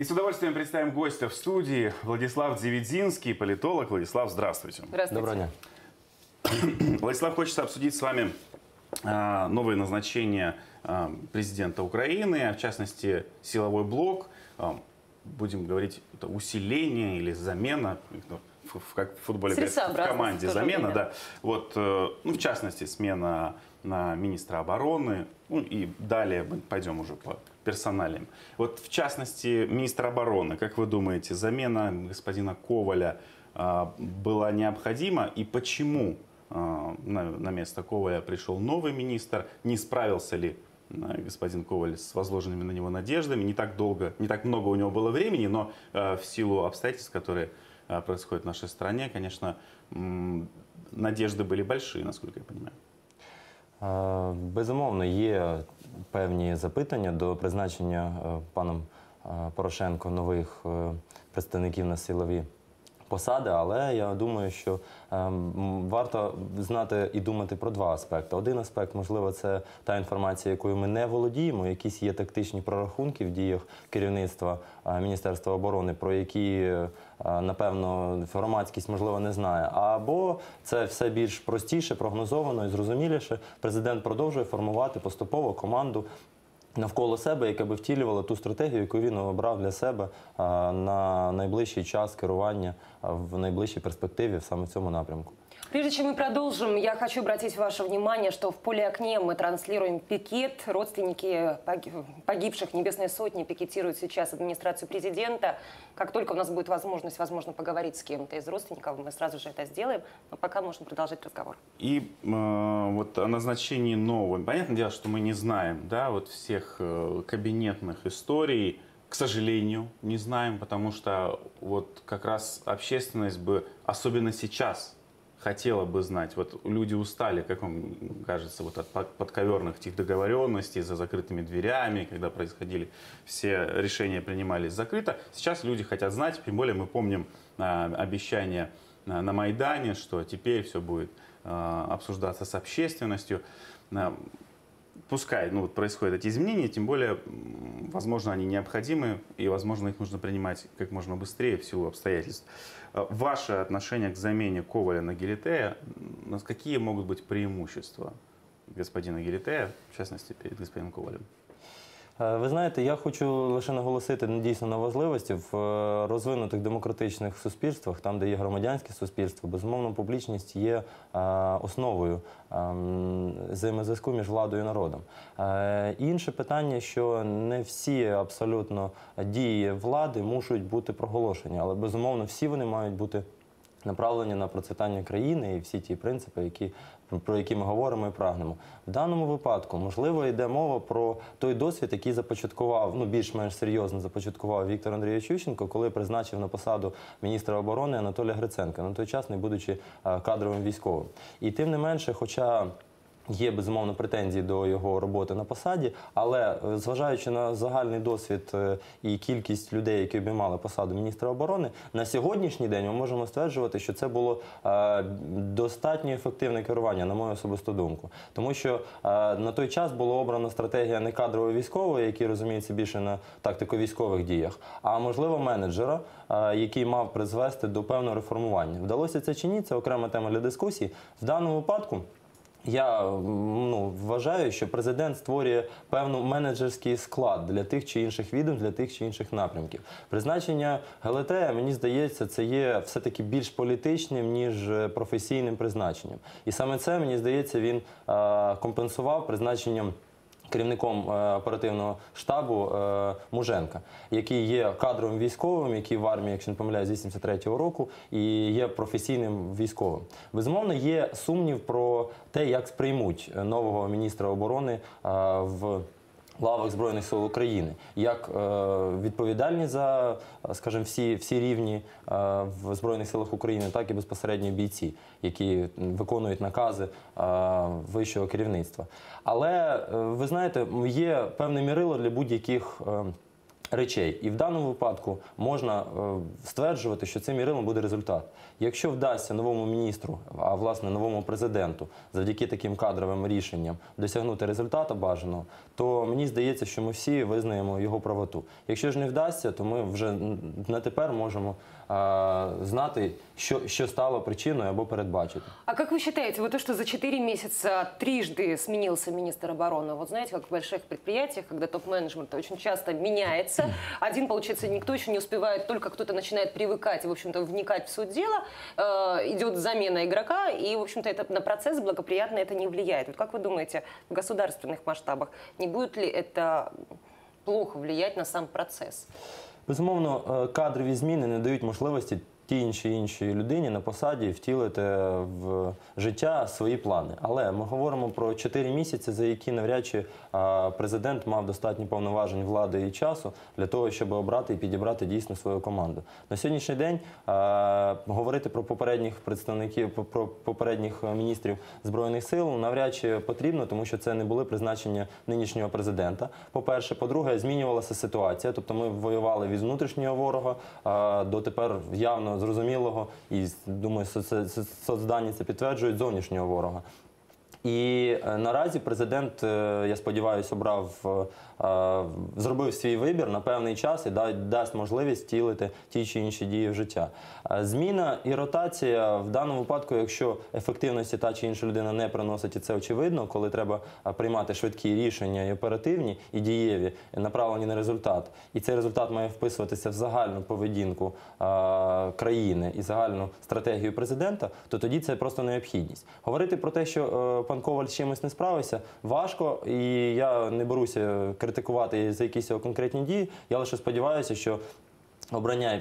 И с удовольствием представим гостя в студии Владислав Дзивидзинский, политолог. Владислав, здравствуйте. Здравствуйте. Доброго дня. Владислав, хочется обсудить с вами а, новые назначения а, президента Украины, а в частности силовой блок. Будем говорить, это усиление или замена, ну, в, в- как в футболе говорят, в команде в замена, время. да. Вот, э, ну, в частности, смена на министра обороны, ну, и далее мы пойдем уже по персоналиям. Вот, в частности, министр обороны, как вы думаете, замена господина Коваля а, была необходима, и почему а, на, место Коваля пришел новый министр, не справился ли а, господин Коваль с возложенными на него надеждами, не так долго, не так много у него было времени, но в силу обстоятельств, которые происходят в нашей стране, конечно, надежды были большие, насколько я понимаю. Безумовно, є певні запитання до призначення е, паном е, Порошенко нових е, представників на силові посади, але я думаю, що е, варто знати і думати про два аспекти. Один аспект, можливо, це та інформація, якою ми не володіємо, якісь є тактичні прорахунки в діях керівництва е, Міністерства оборони, про які е, напевно громадськість можливо не знає. Або це все більш простіше, прогнозовано і зрозуміліше. Президент продовжує формувати поступово команду. Навколо себе, яка би втілювала ту стратегію, яку він обрав для себе на найближчий час керування в найближчій перспективі саме в цьому напрямку. Прежде чем мы продолжим, я хочу обратить ваше внимание, что в поле окне мы транслируем пикет. Родственники погиб- погибших Небесной Сотни пикетируют сейчас администрацию президента. Как только у нас будет возможность, возможно, поговорить с кем-то из родственников, мы сразу же это сделаем. Но пока можно продолжать разговор. И э, вот о назначении нового. Понятное дело, что мы не знаем, да, вот всех э, кабинетных историй, к сожалению, не знаем, потому что вот как раз общественность бы, особенно сейчас, хотела бы знать. Вот люди устали, как вам кажется, вот от под- подковерных этих договоренностей за закрытыми дверями, когда происходили все решения принимались закрыто. Сейчас люди хотят знать, тем более мы помним а, обещание а, на Майдане, что теперь все будет а, обсуждаться с общественностью. А, Пускай ну, вот происходят эти изменения, тем более, возможно, они необходимы, и, возможно, их нужно принимать как можно быстрее в силу обстоятельств. Ваше отношение к замене Коваля на Гелитея, какие могут быть преимущества господина Гелитея, в частности, перед господином Ковалем? Е, Ви знаєте, я хочу лише наголосити ну, дійсно на важливості в е, розвинутих демократичних суспільствах, там, де є громадянське суспільство, безумовно, публічність є е, основою е, взаємозв'язку між владою і народом. Інше питання, що не всі абсолютно дії влади мушуть бути проголошені, але безумовно всі вони мають бути направлені на процвітання країни і всі ті принципи, які, про які ми говоримо і прагнемо. В даному випадку, можливо, йде мова про той досвід, який започаткував, ну більш-менш серйозно започаткував Віктор Андрійович Ющенко, коли призначив на посаду міністра оборони Анатолія Гриценка, на той час не будучи е, кадровим військовим. І тим не менше, хоча Є безумовно претензії до його роботи на посаді, але е, зважаючи на загальний досвід е, і кількість людей, які обіймали посаду міністра оборони, на сьогоднішній день ми можемо стверджувати, що це було е, достатньо ефективне керування, на мою особисту думку. Тому що на той час була обрана стратегія не кадрової військової, який розуміється більше на тактико-військових діях, а можливо менеджера, який мав призвести до певного реформування. Вдалося це чи ні? Це окрема тема для дискусії. В даному випадку. Я ну, вважаю, що президент створює певний менеджерський склад для тих чи інших відомств, для тих чи інших напрямків. Призначення ГЛТ, мені здається, це є все-таки більш політичним, ніж е, професійним призначенням. І саме це, мені здається, він компенсував призначенням керівником е, оперативного штабу е, Муженка, який є кадровим військовим, який в армії, якщо не помиляюсь, з 83-го року, і є професійним військовим. Безумовно, є сумнів про те, як сприймуть е, нового міністра оборони в лавах Збройних сил України, як е, відповідальні за, скажімо, всі, всі рівні е, в Збройних силах України, так і безпосередньо бійці, які виконують накази е, вищого керівництва. Але ви знаєте, є певне мірило для будь-яких. Речей. І в даному випадку можна е, стверджувати, що цим мірилом буде результат. Якщо вдасться новому міністру, а власне новому президенту, завдяки таким кадровим рішенням досягнути результату бажаного, то мені здається, що ми всі визнаємо його правоту. Якщо ж не вдасться, то ми вже на тепер можемо знати, що, що стало причиною або передбачити. А как вы считаете, вот то, что за 4 месяца трижды сменился министр обороны, вот знаете, как в больших предприятиях, когда топ-менеджмент очень часто меняется, один, получается, никто еще не успевает, только кто-то начинает привыкать и, в общем-то, вникать в суть дела, э, идет замена игрока, и, в общем-то, это на процесс благоприятно это не влияет. Вот как вы думаете, в государственных масштабах не будет ли это плохо влиять на сам процесс? Безумовно, е, кадрові зміни не дають можливості тій іншій іншій людині на посаді втілити в життя свої плани. Але ми говоримо про 4 місяці, за які навряд чи президент мав достатньо повноважень влади і часу для того, щоб обрати і підібрати дійсно свою команду. На сьогоднішній день говорити про попередніх представників, про- попередніх міністрів збройних сил навряд чи потрібно, тому що це не були призначення нинішнього президента. По-перше, по-друге, змінювалася ситуація. Тобто ми воювали від внутрішнього ворога до тепер явно зрозумілого і думаю, соц- соц- соцдані це підтверджують зовнішнього ворога. І е, наразі президент, е, я сподіваюся, обрав е, зробив свій вибір на певний час і да- дасть можливість втілити ті чи інші дії в життя. Зміна і ротація в даному випадку, якщо ефективності та чи інша людина не приносить, і це очевидно, коли треба приймати швидкі рішення і оперативні, і дієві, направлені на результат. І цей результат має вписуватися в загальну поведінку країни і загальну стратегію президента, то тоді це просто необхідність. Говорити про те, що пан Коваль з чимось не справився, важко, і я не беруся критикувати за якісь його конкретні дії. Я лише сподіваюся, що. Обрання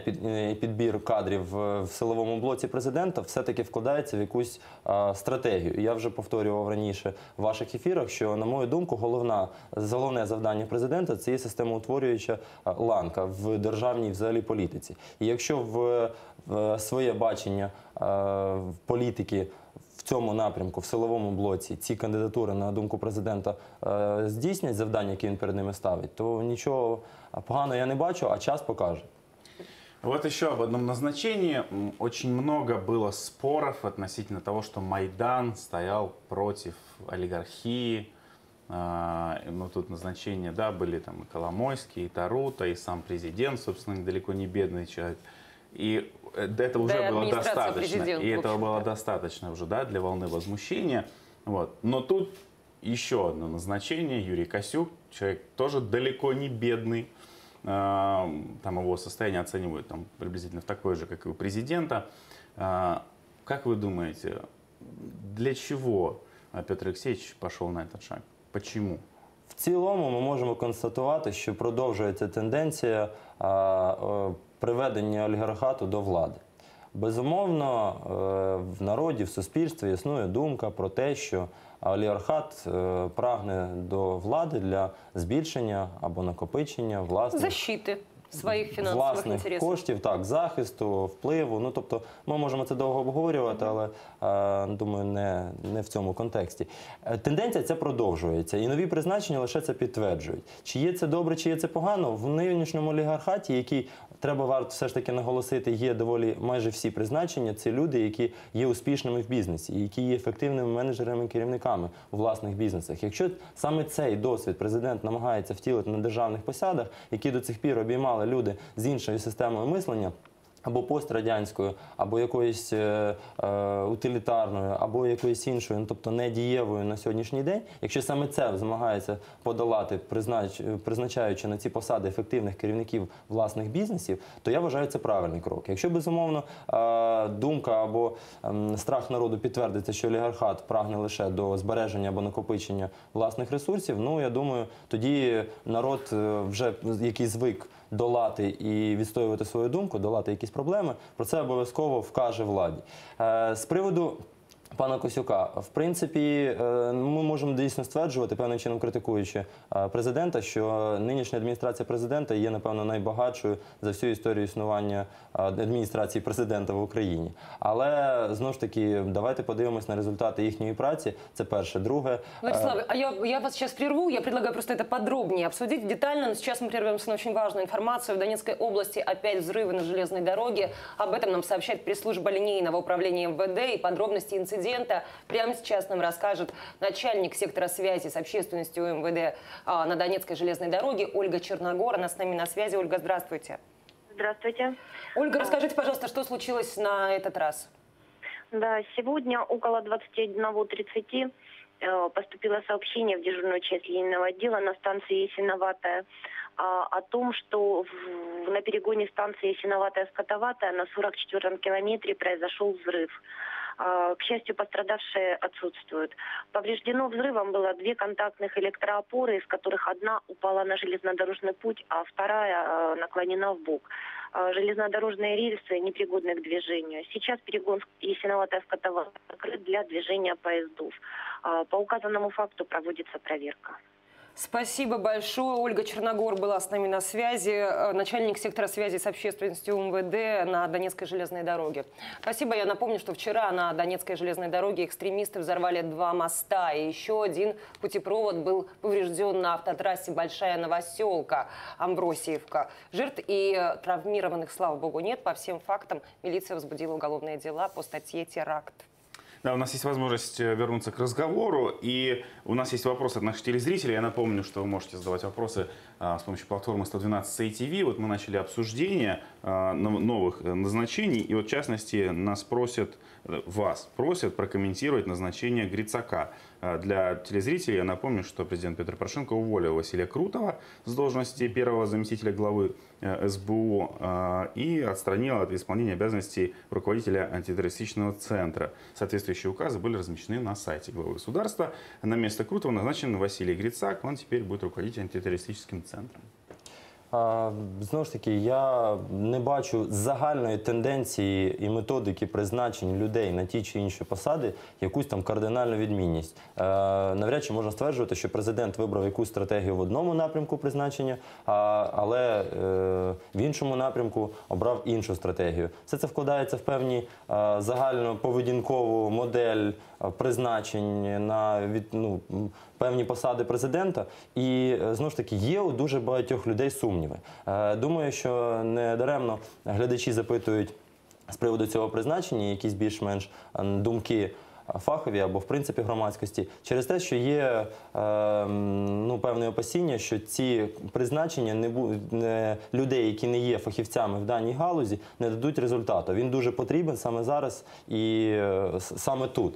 і підбір кадрів е, в силовому блоці президента все-таки вкладається в якусь стратегію. Я вже повторював раніше в ваших ефірах, що, на мою думку, головна головне завдання президента це є системоутворююча ланка в державній взагалі політиці. І якщо в, в своє бачення в політики цьому напрямку, в силовому блоці, ці кандидатури, на думку президента, е, здійснять завдання, які він перед ними ставить, то нічого поганого я не бачу, а час покаже. Вот еще об одном назначении. М, Очень много было споров относительно того, что Майдан стоял против олигархии. А, Ну, тут назначения, да, были там и Коломойский, и Тарута, и сам президент, собственно, далеко не бедный человек. И э, до этого уже Да и было администрация достаточно. президента, И в этого было общем-то. достаточно уже, да, для волны возмущения. Вот. Но тут еще одно назначение. Юрий Косюк, человек тоже далеко не бедный. А, Там его состояние оценивают там, приблизительно в такое же, как и у президента. А, Как вы думаете, для чего а, Петр Алексеевич пошел на этот шаг? Почему? В цілому ми можемо констатувати, що продовжується тенденція а, е, приведення олігархату до влади. Безумовно, е, в народі, в суспільстві існує думка про те, що олігархат е, прагне до влади для збільшення або накопичення власних Защиты своих финансовых власних интересов. коштів, так, захисту, впливу. Ну тобто, ми можемо це довго обговорювати, але е, думаю, не, не в цьому контексті. Тенденція ця продовжується, і нові призначення лише це підтверджують. Чи є це добре, чи є це погано? В нинішньому олігархаті, який треба варто все ж таки наголосити, є доволі майже всі призначення. Це люди, які є успішними в бізнесі, які є ефективними менеджерами керівниками у власних бізнесах. Якщо саме цей досвід президент намагається втілити на державних посадах, які до цих пір обіймали люди з іншою системою мислення. Або пострадянською, або якоюсь е, е, утилітарною, або якоюсь іншою, ну, тобто недієвою на сьогоднішній день. Якщо саме це змагається подолати, признач, призначаючи на ці посади ефективних керівників власних бізнесів, то я вважаю це правильний крок. Якщо безумовно е, думка або ем, страх народу підтвердиться, що олігархат прагне лише до збереження або накопичення власних ресурсів, ну я думаю, тоді народ е, вже який звик долати і відстоювати свою думку, долати якісь проблеми, про це обов'язково вкаже владі. Е, З приводу Пана Косюка, в принципі, е, ми можемо дійсно стверджувати, певним чином критикуючи е, президента, що нинішня адміністрація президента є, напевно, найбагатшою за всю історію існування е, адміністрації президента в Україні. Але знову ж таки, давайте подивимось на результати їхньої праці. Це перше. Друге, е, Владислав, а я, я вас сейчас прерву. Я предлагаю просто это подробнее обсудить детально. Но сейчас мы прервемся на очень важную информацию. В Донецкой области опять взрывы на железной дороге. Об этом нам сообщает пресс-служба линейного управления МВД. И подробности инцидента прямо сейчас нам расскажет начальник сектора связи с общественностью МВД а, на Донецкой железной дороге Ольга Черногор. Она с нами на связи. Ольга, здравствуйте. Здравствуйте. Ольга, расскажите, пожалуйста, что случилось на этот раз? Да, сегодня около 21.30 э, поступило сообщение в дежурную часть линейного отдела на станции Есиноватая а, о том, что в- на перегоне станции Есиноватая-Скотоватая на 44-м километре произошел взрыв. А, К счастью, пострадавшие отсутствуют. Повреждено взрывом было две контактных электроопоры, из которых одна упала на железнодорожный путь, а вторая э, наклонена в бок. А, Железнодорожные рельсы непригодны к движению. Сейчас перегон Есиноватая скотоватая закрыт для движения поездов. А, По указанному факту проводится проверка. Спасибо большое. Ольга Черногор была с нами на связи, э, начальник сектора связи с общественностью МВД на Донецкой железной дороге. Спасибо. Я напомню, что вчера на Донецкой железной дороге экстремисты взорвали два моста, и еще один путепровод был поврежден на автотрассе Большая Новоселка, Амбросиевка. Жертв и травмированных, слава богу, нет. По всем фактам милиция возбудила уголовные дела по статье «Теракт». Да, у нас есть возможность э, вернуться к разговору, и у нас есть вопросы от наших телезрителей. Я напомню, что вы можете задавать вопросы а, с помощью платформы 112 ATV. Вот мы начали обсуждение а, нов- новых э, назначений, и вот в частности нас просят, э, вас просят прокомментировать назначение Грицака. А, Для телезрителей я напомню, что президент Петр Порошенко уволил Василия Крутого с должности первого заместителя главы э, СБУ а, и отстранил от исполнения обязанностей руководителя антитеррористического центра. Соответствующие указы были размещены на сайте главы государства. На место Крутого назначен Василий Грицак. Он теперь будет руководить антитеррористическим центром. Знову ж таки, я не бачу загальної тенденції і методики призначень людей на ті чи інші посади якусь там кардинальну відмінність. Е, Навряд чи можна стверджувати, що президент вибрав якусь стратегію в одному напрямку призначення, але е, в іншому напрямку обрав іншу стратегію. Все це вкладається в певні е, загальноповедінкову модель призначень на від, ну, певні посади президента. І е, знову ж таки є у дуже багатьох людей сумніви. Е, Думаю, що не даремно глядачі запитують з приводу цього призначення якісь більш-менш е, думки. Фахові або в принципі громадськості через те, що є е, ну, певне опасіння, що ці призначення не бу... не людей, які не є фахівцями в даній галузі, не дадуть результату. Він дуже потрібен саме зараз і е, саме тут.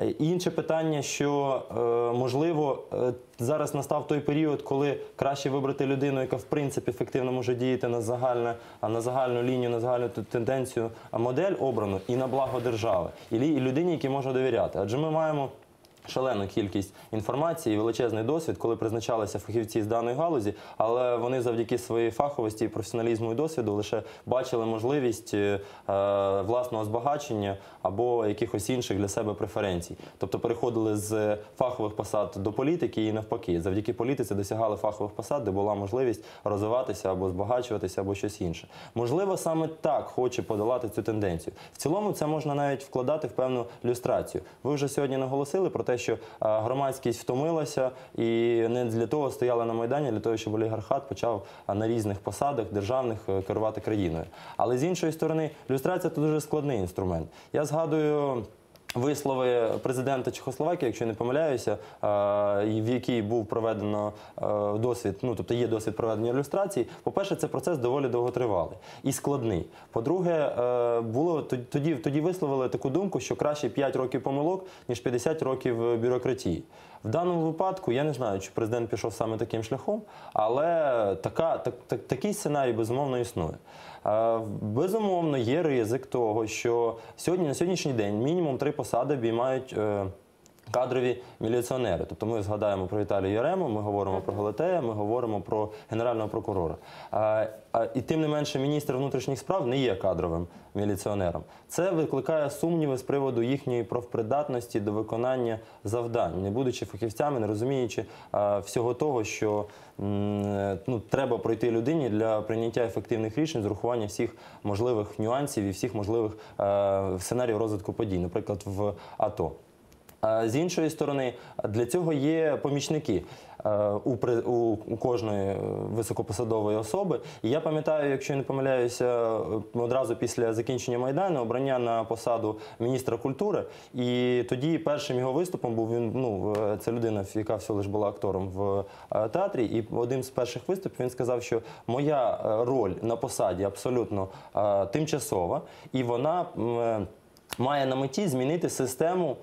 Е, Інше питання, що е, можливо е, зараз настав той період, коли краще вибрати людину, яка в принципі ефективно може діяти на загальне, на загальну лінію, на загальну тенденцію, а модель обрану і на благо держави, і людині, якій можна довіряти. Адже ми маємо. Шалену кількість інформації, і величезний досвід, коли призначалися фахівці з даної галузі, але вони завдяки своїй фаховості, професіоналізму і досвіду лише бачили можливість е, власного збагачення або якихось інших для себе преференцій. Тобто переходили з фахових посад до політики і навпаки. Завдяки політиці досягали фахових посад, де була можливість розвиватися або збагачуватися, або щось інше. Можливо, саме так хоче подолати цю тенденцію. В цілому це можна навіть вкладати в певну люстрацію. Ви вже сьогодні наголосили про те, що е, громадськість втомилася і не для того стояла на майдані, для того, щоб олігархат почав е, на різних посадах державних е, керувати країною. Але з іншої сторони, люстрація це дуже складний інструмент. Я згадую. Вислови президента Чехословакії, якщо не помиляюся, е, в якій був проведено е, досвід, ну тобто є досвід проведення ілюстрацій. По-перше, це процес доволі довготривалий і складний. По-друге, е, було тоді, тоді висловили таку думку, що краще 5 років помилок, ніж 50 років бюрократії. В даному випадку я не знаю, чи президент пішов саме таким шляхом, але така, так, так, такий сценарій безумовно існує. Е, Безумовно, є ризик того, що сьогодні на сьогоднішній день мінімум три посади обіймають. Кадрові міліціонери, тобто ми згадаємо про Віталія Ярему, ми говоримо про Галатея, ми говоримо про генерального прокурора. І тим не менше, міністр внутрішніх справ не є кадровим міліціонером. Це викликає сумніви з приводу їхньої профпридатності до виконання завдань, не будучи фахівцями, не розуміючи всього того, що ну, треба пройти людині для прийняття ефективних рішень з урахуванням всіх можливих нюансів і всіх можливих е, сценаріїв розвитку подій, наприклад, в АТО. З іншої сторони, для цього є помічники е, у, у, кожної е, високопосадової особи. І я пам'ятаю, якщо не помиляюся, е, одразу після закінчення Майдану обрання на посаду міністра культури. І тоді першим його виступом був він. Ну це людина, яка всього лиш була актором в театрі. І одним з перших виступів він сказав, що моя роль на посаді абсолютно тимчасова, і вона. Має на меті змінити систему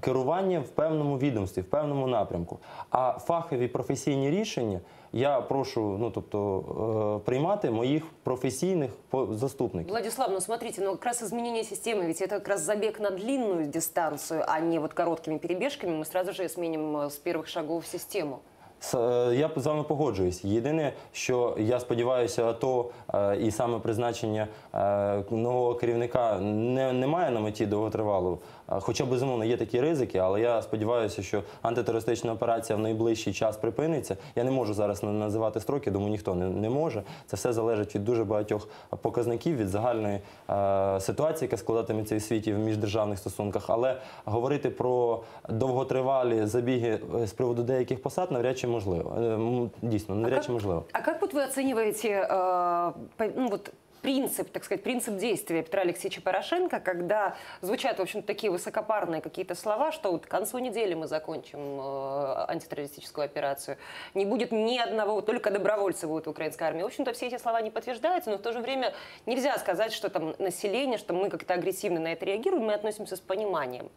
керування в певному відомстві, в певному напрямку. А фахові професійні рішення я прошу ну, тобто, е, приймати моїх професійних по- заступників. Владислав, ну смотрите, ну как раз изменение системы, ведь это как раз забег на длинную дистанцию, а не вот короткими перебежками. Мы сразу же сменим э, с первых шагов систему. С- е, Я з вами погоджуюсь. Єдине, що я сподіваюся, АТО е, і саме призначення е, нового керівника не, не має на меті довготривалу. Е, Хоча безумовно є такі ризики, але я сподіваюся, що антитерористична операція в найближчий час припиниться. Я не можу зараз називати строки, думаю, ніхто не, не може. Це все залежить від дуже багатьох показників, від загальної е, ситуації, яка складатиметься у світі в міждержавних стосунках. Але говорити про довготривалі забіги е, з приводу деяких посад навряд чи можливо. Е, Дійсно, навряд чи можливо. А как вот вы оцениваете э, по- ну, вот принцип, так сказать, принцип действия Петра Алексеевича Порошенко, когда звучат, в общем такие высокопарные какие-то слова, что вот к концу недели мы закончим э, антитеррористическую операцию, не будет ни одного, только добровольцы будут в украинской армии. В общем-то, все эти слова не подтверждаются, но в то же время нельзя сказать, что там население, что мы как-то агрессивно на это реагируем, мы относимся с пониманием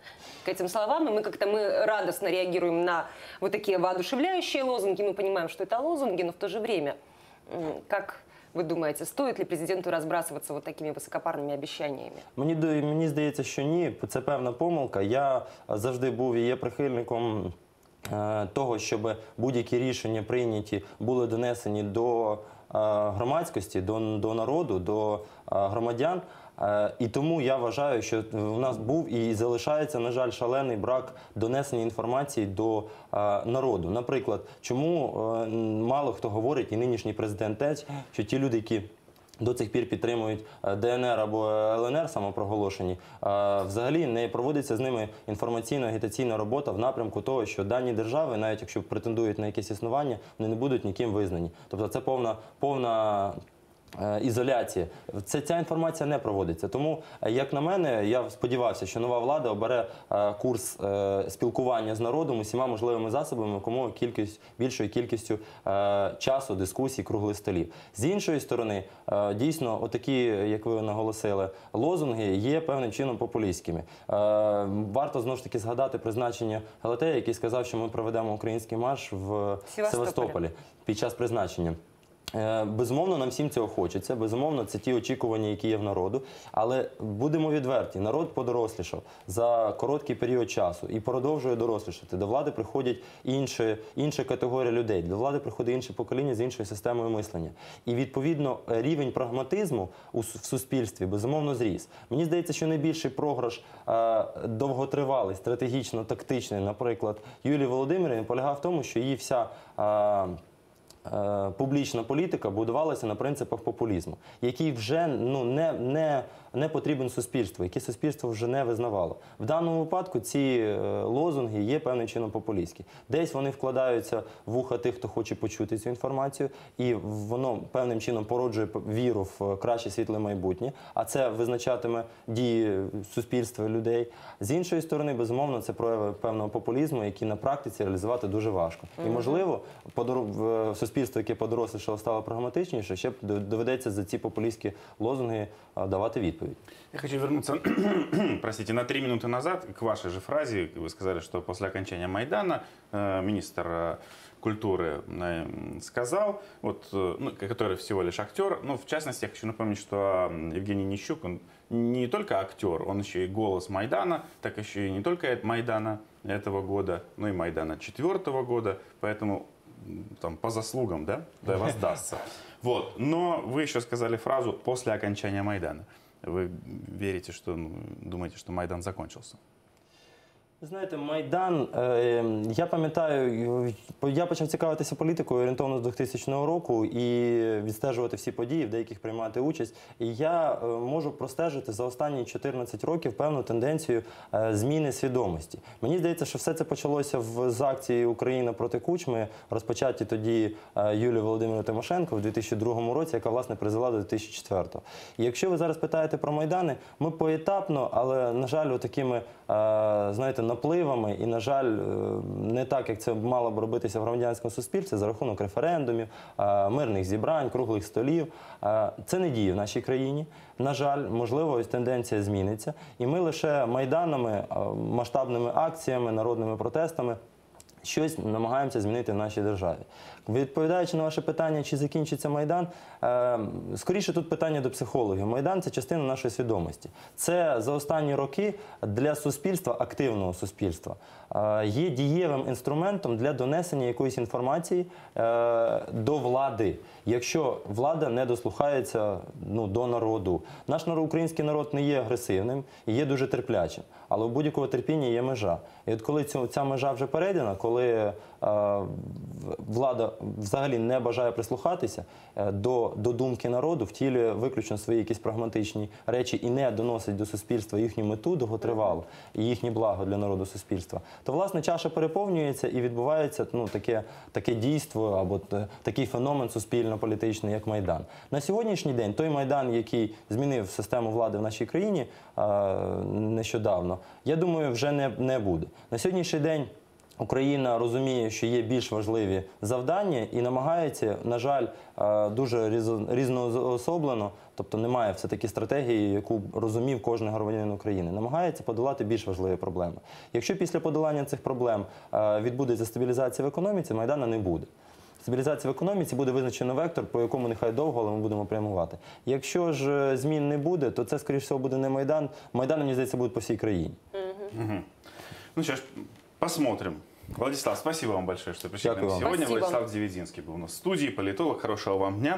к этим словам, и мы как-то мы радостно реагируем на вот такие воодушевляющие лозунги, мы понимаем, что это лозунги, но в то же время, как вы думаете, стоит ли президенту разбрасываться вот такими высокопарными обещаниями? Мені ду- мені здається, що ні. Це певна помилка. Я завжди був і є прихильником е, того, щоб будь-які рішення прийняті були донесені до е, громадськості, до, до народу, до е, громадян. Е, І тому я вважаю, що у нас був і залишається, на жаль, шалений брак донесення інформації до е, народу. Наприклад, чому е, мало хто говорить, і нинішній президент теж, що ті люди, які до цих пір підтримують ДНР або ЛНР самопроголошені, взагалі не проводиться з ними інформаційно-агітаційна робота в напрямку того, що дані держави, навіть якщо претендують на якесь існування, вони не будуть ніким визнані. Тобто це повна повна. Е, Ізоляція це ця інформація не проводиться. Тому, е, як на мене, я сподівався, що нова влада обере е, курс спілкування з народом усіма можливими засобами, кому кількість більшою кількістю часу, дискусій, круглих столів. З іншої сторони, дійсно, отакі, як ви наголосили, лозунги є певним чином популістськими. Варто знову ж таки згадати призначення Галатея, який сказав, що ми проведемо український марш в. Севастополі під час призначення. Е, Безумовно, нам всім цього хочеться. Безумовно, це ті очікування, які є в народу. Але будемо відверті, народ подорослішав за короткий період часу і продовжує дорослішати. До влади приходять інші, інша категорія людей. До влади приходить інше покоління з іншою системою мислення. І відповідно рівень прагматизму в суспільстві безумовно зріс. Мені здається, що найбільший програш е, довготривалий, стратегічно тактичний, наприклад, Юлії Володимирівни полягав в тому, що її вся. Е, публічна політика будувалася на принципах популізму, який вже ну не, не, не потрібен суспільству, який суспільство вже не визнавало. В даному випадку ці е, лозунги є певним чином популістські. Десь вони вкладаються в вуха тих, хто хоче почути цю інформацію, і воно певним чином породжує віру в краще світле майбутнє, а це визначатиме дії суспільства людей. З іншої сторони, безумовно, це прояви певного популізму, який на практиці реалізувати дуже важко. І можливо, в- суспільство, яке подорослішало, стало прагматичніше, ще доведеться за ці популістські лозунги давати відповідь. Я хочу вернуться, простите, на три минуты назад к вашей же фразе. Вы сказали, что после окончания Майдана э, министр э, культуры э, сказал, вот, э, ну, который всего лишь актер, ну, в частности, я хочу напомнить, что м, Евгений Нищук, он не только актер, он еще и голос Майдана, так еще и не только Майдана, этого года, ну и Майдана четвертого года, поэтому там по заслугам, да, да воздастся. Вот. Но вы еще сказали фразу «после окончания Майдана». Вы верите, что, ну, думаете, что Майдан закончился? Знаєте, Майдан, е, я пам'ятаю, я почав цікавитися політикою орієнтовно з 2000 року і відстежувати всі події, в деяких приймати участь. І я е, можу простежити за останні 14 років певну тенденцію е, зміни свідомості. Мені здається, що все це почалося з акції Україна проти Кучми, розпочаті тоді Юлією Володимирою Тимошенко в 2002 році, яка власне призвела до 2004. І якщо ви зараз питаєте про майдани, ми поетапно, але на жаль, такими знаєте, напливами, і на жаль, е, не так, як це мало б робитися в громадянському суспільстві за рахунок референдумів, е, мирних зібрань, круглих столів. Е, Це не діє в нашій країні. На жаль, можливо, тенденція зміниться, і ми лише майданами, масштабними акціями, народними протестами щось намагаємося змінити в нашій державі. Відповідаючи на ваше питання, чи закінчиться Майдан, е, скоріше тут питання до психологів. Майдан це частина нашої свідомості. Це за останні роки для суспільства, активного суспільства, е, є дієвим інструментом для донесення якоїсь інформації е, до влади, якщо влада не дослухається ну, до народу. Наш український народ не є агресивним і є дуже терплячим. Але у будь-якого терпіння є межа. І от коли ця межа вже перейдена, коли влада взагалі не бажає прислухатися е, до, до думки народу, втілює виключно свої якісь прагматичні речі і не доносить до суспільства їхню мету довготривалу і їхнє благо для народу суспільства, то власне чаша переповнюється і відбувається ну, таке, таке дійство або т- такий феномен суспільно-політичний, як Майдан. На сьогоднішній день той Майдан, який змінив систему влади в нашій країні е, нещодавно, я думаю, вже не, не буде. На сьогоднішній день. Україна розуміє, що є більш важливі завдання і намагається, на жаль, е, дуже різноособлено, тобто немає все таки стратегії, яку розумів кожен громадянин України. Намагається подолати більш важливі проблеми. Якщо після подолання цих проблем е, відбудеться стабілізація в економіці, майдана не буде. Стабілізація в економіці буде визначено вектор, по якому нехай довго, але ми будемо прямувати. Якщо ж е, змін не буде, то це, скоріш всього, буде не майдан. Майдан, мені здається, буде по всій країні. Ну что ж, посмотрим. Владислав, спасибо вам большое, что пришли к нам вам. сегодня. Спасибо. Владислав Девединский был у нас в студии, политолог. Хорошего вам дня.